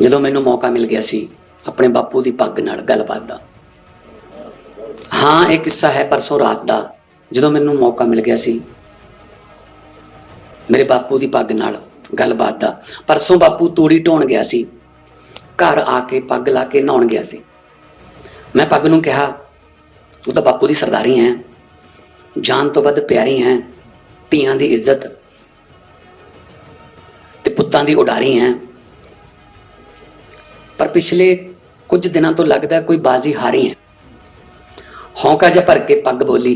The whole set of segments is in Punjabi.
ਜਦੋਂ ਮੈਨੂੰ ਮੌਕਾ ਮਿਲ ਗਿਆ ਸੀ, ਆਪਣੇ ਬਾਪੂ ਦੀ ਪੱਗ ਨਾਲ ਗੱਲਬਾਤ ਦਾ ਹਾਂ, ਇਹ ਕਿੱਸਾ ਹੈ ਪਰਸੋਂ ਰਾਤ ਦਾ, ਜਦੋਂ ਮੈਨੂੰ ਮੌਕਾ ਮਿਲ ਗਿਆ ਸੀ। ਮੇਰੇ ਬਾਪੂ ਦੀ ਪੱਗ ਨਾਲ ਗੱਲਬਾਤ ਦਾ ਪਰਸੋਂ ਬਾਪੂ ਤੂੜੀ ਢੋਣ ਗਿਆ ਸੀ। ਘਰ ਆ ਕੇ ਪੱਗ ਲਾ ਕੇ ਨਹਾਉਣ ਗਿਆ ਸੀ। ਮੈਂ ਪੱਗ ਨੂੰ ਕਿਹਾ, ਤੂੰ ਤਾਂ ਬਾਪੂ ਦੀ ਸਰਦਾਰੀ ਹੈ। ਜਾਨ ਤੋਂ ਵੱਧ ਪਿਆਰੀ ਹੈ। ਧੀਆਂ ਦੀ ਇੱਜ਼ਤ ਤੇ ਪੁੱਤਾਂ ਦੀ ਉਡਾਰੀ ਹੈ। ਪਰ ਪਿਛਲੇ ਕੁਝ ਦਿਨਾਂ ਤੋਂ ਲੱਗਦਾ ਕੋਈ ਬਾਜ਼ੀ ਹਾਰੀ ਹੈ। ਹੌਂਕਾ ਜਿਹਾ ਭਰ ਕੇ ਪੱਗ ਬੋਲੀ।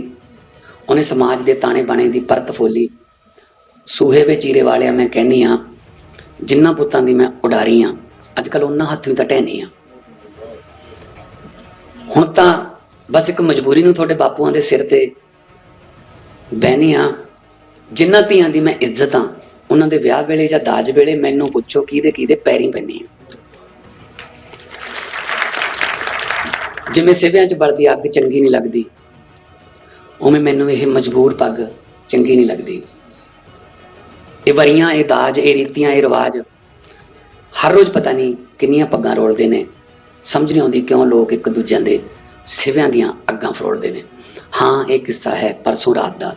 ਉਹਨੇ ਸਮਾਜ ਦੇ ਤਾਣੇ ਬਾਣੇ ਦੀ ਪਰਤ ਫੋਲੀ। ਸੂਹੇ ਵਿੱਚ ਚੀਰੇ ਵਾਲਿਆ ਮੈਂ ਕਹਿੰਨੀ ਆ ਜਿੰਨਾ ਪੁੱਤਾਂ ਦੀ ਮੈਂ ਉਡਾਰੀ ਆ ਅੱਜ ਕੱਲ ਉਹਨਾਂ ਹੱਥੋਂ ਵੀ ਤਾਂ ਟਹਿਨੀ ਆ ਹੁਣ ਤਾਂ ਬਸ ਇੱਕ ਮਜਬੂਰੀ ਨੂੰ ਤੁਹਾਡੇ ਬਾਪੂਆਂ ਦੇ ਸਿਰ ਤੇ ਬਹਿਨੀ ਆ ਜਿੰਨਾ ਧੀਆਂ ਦੀ ਮੈਂ ਇੱਜ਼ਤ ਆ ਉਹਨਾਂ ਦੇ ਵਿਆਹ ਵੇਲੇ ਜਾਂ ਦਾਜ ਵੇਲੇ ਮੈਨੂੰ ਪੁੱਛੋ ਕਿਹਦੇ ਕਿਹਦੇ ਪੈਰੀਂ ਪੈਂਦੀ ਆ ਜਿਵੇਂ ਸਿਵਿਆਂ 'ਚ ਬਲਦੀ ਅੱਗ ਚੰਗੀ ਨਹੀਂ ਲੱਗਦੀ। ਉਵੇਂ ਮੈਨੂੰ ਇਹ ਮਜਬੂਰ ਪੱਗ ਚੰਗੀ ਨਹੀਂ ਲੱਗਦੀ। ਇਹ ਵਰੀਆਂ, ਇਹ ਦਾਜ, ਇਹ ਰੀਤੀਆਂ, ਇਹ ਰਿਵਾਜ, ਹਰ ਰੋਜ਼ ਪਤਾ ਨਹੀਂ ਕਿੰਨੀਆਂ ਪੱਗਾਂ ਰੋਲਦੇ ਨੇ। ਸਮਝ ਨਹੀਂ ਆਉਂਦੀ ਕਿਉਂ ਲੋਕ ਇੱਕ ਦੂਜਿਆਂ ਦੇ ਸਿਵਿਆਂ ਦੀਆਂ ਅੱਗਾਂ ਫਰੋਲਦੇ ਨੇ। ਹਾਂ, ਇਹ ਕਿੱਸਾ ਹੈ ਪਰਸੋਂ ਰਾਤ ਦਾ,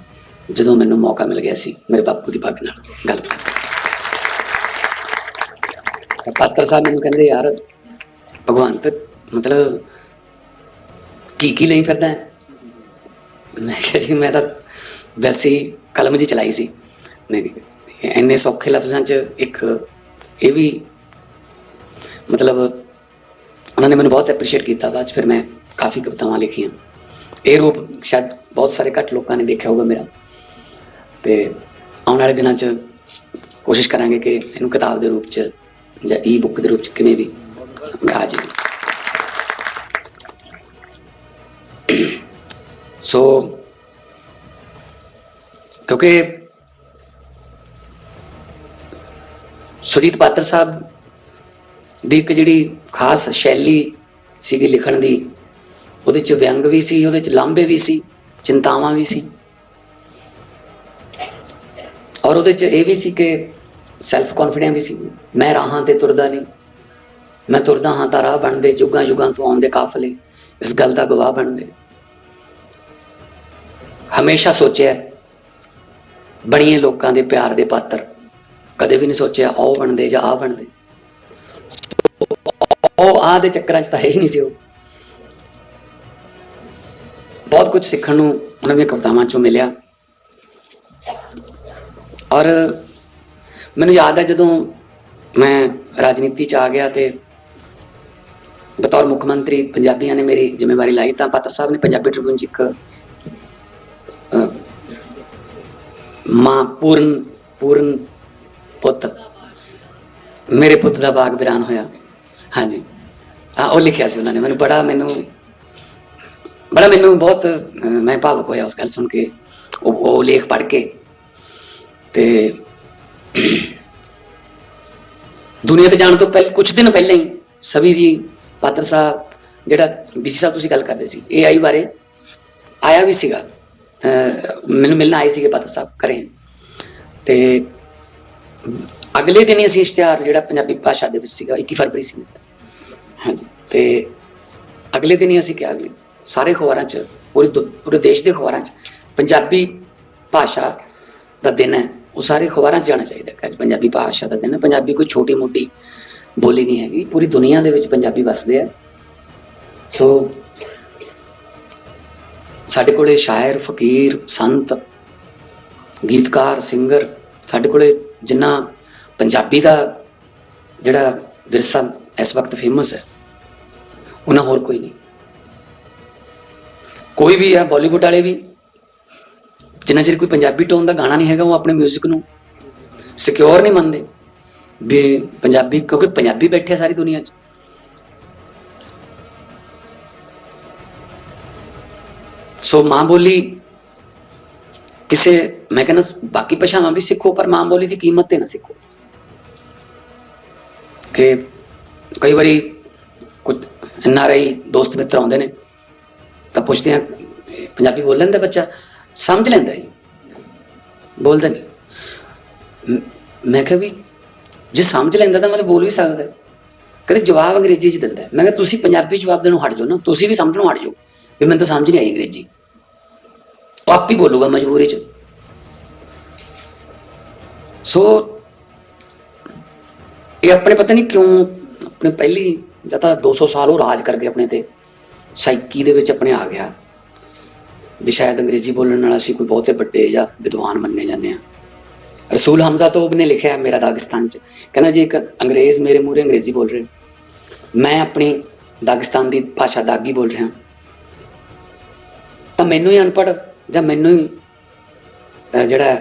ਜਦੋਂ ਮੈਨੂੰ ਮੌਕਾ ਮਿਲ ਗਿਆ ਸੀ ਮੇਰੇ ਬਾਪੂ ਦੀ ਪੱਗ ਨਾਲ। ਗੱਲ ਕਰਨ ਪਾਤਰ ਸਾਹਿਬ ਮੈਨੂੰ ਕਹਿੰਦੇ, ਯਾਰ, ਭਗਵੰਤ, ਮਤਲਬ ਕੀ ਕੀ ਲਈ ਫਿਰਦਾ ਹੈ? ਮੈਂ ਕਿਹਾ ਜੀ, ਮੈਂ ਤਾਂ ਵੈਸੇ ਹੀ ਕਲਮ ਜੀ ਚਲਾਈ ਸੀ। ਨਹੀਂ ਇੰਨੇ ਸੌਖੇ ਲਫ਼ਜ਼ਾਂ 'ਚ ਇੱਕ ਇਹ ਵੀ ਮਤਲਬ ਉਹਨਾਂ ਨੇ ਮੈਨੂੰ ਬਹੁਤ ਐਪਰੀਸ਼ੀਏਟ ਕੀਤਾ। ਬਾਅਦ 'ਚ ਫਿਰ ਮੈਂ ਕਾਫੀ ਕਵਿਤਾਵਾਂ ਲਿਖੀਆਂ। ਇਹ ਰੂਪ ਸ਼ਾਇਦ ਬਹੁਤ ਸਾਰੇ ਘੱਟ ਲੋਕਾਂ ਨੇ ਦੇਖਿਆ ਹੋਊਗਾ ਮੇਰਾ। ਤੇ ਆਉਣ ਵਾਲੇ ਦਿਨਾਂ 'ਚ ਕੋਸ਼ਿਸ਼ ਕਰਾਂਗੇ ਕਿ ਇਹਨੂੰ ਕਿਤਾਬ ਦੇ ਰੂਪ 'ਚ ਜਾਂ ਈ ਬੁੱਕ ਦੇ ਰੂਪ 'ਚ ਕਿਵੇਂ ਵੀ ਆ ਜਾਵੇ। ਸੋ ਕਿਉਂਕਿ ਸੁਜੀਤ ਪਾਤਰ ਸਾਹਿਬ ਦੀ ਇੱਕ ਜਿਹੜੀ ਖਾਸ ਸ਼ੈਲੀ ਸੀਗੀ ਲਿਖਣ ਦੀ, ਉਹਦੇ ਚ ਵਿਅੰਗ ਵੀ ਸੀ, ਉਹਦੇ ਚ ਲਾਂਭੇ ਵੀ ਸੀ, ਚਿੰਤਾਵਾਂ ਵੀ ਸੀ। ਔਰ ਉਹਦੇ ਚ ਇਹ ਵੀ ਸੀ ਕਿ ਸੈਲਫ ਕੌਨਫੀਡੈਂਸ ਵੀ ਸੀ। ਮੈਂ ਰਾਹਾਂ ਤੇ ਤੁਰਦਾ ਨਹੀਂ। ਮੈਂ ਤੁਰਦਾ ਹਾਂ ਤਾਂ ਰਾਹ ਬਣਦੇ ਜੁਗਾਂ ਜੁਗਾਂ ਤੋਂ ਆਉਂਦੇ ਕਾਫਲੇ। ਇਸ ਗੱਲ ਦਾ ਗਵਾਹ ਬਣਦੇ। ਹਮੇਸ਼ਾ ਸੋਚਿਆ ਬਣੀਏ ਲੋਕਾਂ ਦੇ ਪਿਆਰ ਦੇ ਪਾਤਰ। ਕਦੇ ਵੀ ਨਹੀਂ ਸੋਚਿਆ, ਉਹ ਬਣਦੇ ਜਾਂ ਆ ਬਣਦੇ। ਉਹ ਆ ਦੇ ਚੱਕਰਾਂ 'ਚ ਤਾਂ ਹੈ ਹੀ ਨਹੀਂ ਸੀ ਬਹੁਤ ਕੁਝ ਸਿੱਖਣ ਨੂੰ ਉਹਨਾਂ ਦੀਆਂ ਕਵਿਤਾਵਾਂ 'ਚੋਂ ਮਿਲਿਆ। ਔਰ ਮੈਨੂੰ ਯਾਦ ਹੈ ਜਦੋਂ ਮੈਂ ਰਾਜਨੀਤੀ 'ਚ ਆ ਗਿਆ ਤੇ ਬਤੌਰ ਮੁੱਖ ਮੰਤਰੀ ਪੰਜਾਬੀਆਂ ਨੇ ਮੇਰੀ ਜ਼ਿੰਮੇਵਾਰੀ ਲਾਈ ਤਾਂ ਪਾਤਰ ਸਾਹਿਬ ਨੇ ਪੰਜਾਬੀ ਟ੍ਰਿਬਿਊਨ 'ਚ ਇੱਕ ਮਾਂ ਪੂਰਨ ਪੂਰਨ ਪੁੱਤ। ਮੇਰੇ ਪੁੱਤ ਦਾ ਬਾਗ ਬਿਰਾਨ ਹੋਇਆ। ਹਾਂਜੀ। ਹਾਂ ਉਹ ਲਿਖਿਆ ਸੀ ਉਹਨਾਂ ਨੇ। ਮੈਨੂੰ ਬੜਾ ਮੈਨੂੰ ਬੜਾ ਮੈਨੂੰ ਬਹੁਤ ਮੈਂ ਭਾਵੁਕ ਹੋਇਆ ਉਸ ਗੱਲ ਸੁਣ ਕੇ। ਉਹ ਉਹ ਲੇਖ ਪੜ੍ਹ ਕੇ। ਤੇ ਦੁਨੀਆ ਤੇ ਜਾਣ ਤੋਂ ਪਹਿਲੇ ਕੁਝ ਦਿਨ ਪਹਿਲਾਂ ਹੀ ਸਵੀ ਜੀ, ਪਾਤਰ ਸਾਹਿਬ, ਜਿਹੜਾ ਬੀਸੀ ਸਾਹਿਬ ਤੁਸੀਂ ਗੱਲ ਕਰਦੇ ਸੀ ਏਆਈ ਬਾਰੇ ਆਇਆ ਵੀ ਸੀਗਾ। ਮੈਨੂੰ ਮਿਲਣ ਆਏ ਸੀਗੇ ਪਾਤਰ ਸਾਹਿਬ ਕਰੇ ਤੇ ਅਗਲੇ ਦਿਨ ਹੀ ਅਸੀਂ ਇਸ਼ਤਿਹਾਰ ਜਿਹੜਾ ਪੰਜਾਬੀ ਭਾਸ਼ਾ ਦੇ ਵਿੱਚ ਸੀਗਾ 21 ਫਰਵਰੀ ਸੀ। ਹਾਂਜੀ, ਤੇ ਅਗਲੇ ਦਿਨ ਹੀ ਅਸੀਂ ਕਿਹਾ ਵੀ ਸਾਰੇ ਖਬਰਾਂ 'ਚ, ਪੂਰੇ ਦੁ- ਪੂਰੇ ਦੇਸ਼ ਦੇ ਖਬਰਾਂ 'ਚ ਪੰਜਾਬੀ ਭਾਸ਼ਾ ਦਾ ਦਿਨ ਹੈ। ਉਹ ਸਾਰੇ ਖਬਰਾਂ 'ਚ ਜਾਣਾ ਚਾਹੀਦਾ ਕਿ ਅੱਜ ਪੰਜਾਬੀ ਭਾਸ਼ਾ ਦਾ ਦਿਨ ਹੈ। ਪੰਜਾਬੀ ਕੋਈ ਛੋਟੀ ਮੋਟੀ ਬੋਲੀ ਨਹੀਂ ਹੈਗੀ। ਪੂਰੀ ਦੁਨੀਆ ਦੇ ਵਿੱਚ ਪੰਜਾਬੀ ਵੱਸਦੇ ਆ। ਸੋ ਸਾਡੇ ਕੋਲੇ ਸ਼ਾਇਰ, ਫਕੀਰ, ਸੰਤ, ਗੀਤਕਾਰ, ਸਿੰਗਰ, ਸਾਡੇ ਕੋਲੇ ਜਿੰਨਾ ਪੰਜਾਬੀ ਦਾ ਜਿਹੜਾ ਵਿਰਸਾ ਇਸ ਵਕਤ ਫੇਮਸ ਹੈ, ਉਹਨਾਂ ਹੋਰ ਕੋਈ ਨਹੀਂ। ਕੋਈ ਵੀ ਹੈ ਬਾਲੀਵੁੱਡ ਵਾਲੇ ਵੀ, ਜਿੰਨਾ ਚਿਰ ਕੋਈ ਪੰਜਾਬੀ ਟੋਨ ਦਾ ਗਾਣਾ ਨਹੀਂ ਹੈਗਾ, ਉਹ ਆਪਣੇ 뮤직 ਨੂੰ ਸਿਕਿਉਰ ਨਹੀਂ ਮੰਨਦੇ। ਵੀ ਪੰਜਾਬੀ, ਕਿਉਂਕਿ ਪੰਜਾਬੀ ਬੈਠੇ ਆ ਸਾਰੀ ਦੁਨੀਆ 'ਚ। ਸੋ ਮਾਂ ਬੋਲੀ ਕਿਸੇ, ਮੈਂ ਕਹਿੰਦਾ ਬਾਕੀ ਭਾਸ਼ਾਵਾਂ ਵੀ ਸਿੱਖੋ, ਪਰ ਮਾਂ ਬੋਲੀ ਦੀ ਕੀਮਤ ਤੇ ਨਾ ਸਿੱਖੋ। ਕਿ ਕਈ ਵਾਰੀ ਕੁਝ ਐਨਆਰਆਈ ਦੋਸਤ ਮਿੱਤਰ ਆਉਂਦੇ ਨੇ, ਤਾਂ ਪੁੱਛਦੇ ਆ, ਪੰਜਾਬੀ ਬੋਲ ਲੈਂਦਾ ਬੱਚਾ? ਸਮਝ ਲੈਂਦਾ ਜੀ। ਬੋਲਦਾ ਨਹੀਂ। ਮੈਂ ਕਿਹਾ ਵੀ ਜੇ ਸਮਝ ਲੈਂਦਾ ਤਾਂ ਮਤਲਬ ਬੋਲ ਵੀ ਸਕਦਾ। ਹੈ। ਕਹਿੰਦੇ ਜਵਾਬ ਅੰਗਰੇਜ਼ੀ 'ਚ ਦਿੰਦਾ। ਮੈਂ ਕਿਹਾ ਤੁਸੀਂ ਪੰਜਾਬੀ 'ਚ ਜਵਾਬ ਦੇਣੋਂ ਹਟ ਜਾਓ ਨਾ, ਤੁਸੀਂ ਵੀ ਸਮਝਣੋਂ ਹਟ ਜਾਓ। ਵੀ ਮੈਨੂੰ ਤਾਂ ਸਮਝ ਨਹੀਂ ਆਈ ਅੰਗਰੇਜ਼ੀ। ਉਹ ਆਪ ਹੀ ਬੋਲੂਗਾ ਮਜਬੂਰੀ 'ਚ। ਸੋ ਇਹ ਆਪਣੇ ਪਤਾ ਨਹੀਂ ਕਿਉਂ ਆਪਣੇ ਪਹਿਲੀ ਜਾਂ ਤਾਂ 200 ਸਾਲ ਉਹ ਰਾਜ ਕਰ ਗਏ ਆਪਣੇ ਤੇ। ਸਾਈਕੀ ਦੇ ਵਿੱਚ ਆਪਣੇ ਆ ਗਿਆ। ਵੀ ਸ਼ਾਇਦ ਅੰਗਰੇਜ਼ੀ ਬੋਲਣ ਨਾਲ ਅਸੀਂ ਕੋਈ ਬਹੁਤੇ ਵੱਡੇ ਜਾਂ ਵਿਦਵਾਨ ਮੰਨੇ ਜਾਂਦੇ ਆ ਰਸੂਲ ਹਮਜ਼ਾ ਤੋਬ ਨੇ ਲਿਖਿਆ ਮੇਰਾ ਦਾਗਿਸਤਾਨ ਚ। ਕਹਿੰਦਾ ਜੀ ਇੱਕ ਅੰਗਰੇਜ਼ ਮੇਰੇ ਮੂਹਰੇ ਅੰਗਰੇਜ਼ੀ ਬੋਲ ਰਹੇ ਮੈਂ ਆਪਣੀ ਦਾਗਿਸਤਾਨ ਦੀ ਭਾਸ਼ਾ ਦਾਗੀ ਬੋਲ ਰਿਹਾ ਤਾਂ ਮੈਨੂੰ ਹੀ ਅਨਪੜ੍ਹ ਜਾਂ ਮੈਨੂੰ ਹੀ ਜਿਹੜਾ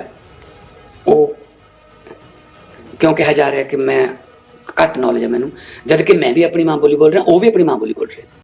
ਉਹ ਕਿਉਂ ਕਿਹਾ ਜਾ ਰਿਹਾ ਕਿ ਮੈਂ ਘੱਟ ਨੌਲੇਜ ਹੈ ਮੈਨੂੰ? ਜਦ ਕਿ ਮੈਂ ਵੀ ਆਪਣੀ ਮਾਂ ਬੋਲੀ ਬੋਲ ਰਿਹਾ, ਉਹ ਵੀ ਆਪਣੀ ਮਾਂ ਬੋਲੀ ਬੋਲ ਰਿਹਾ।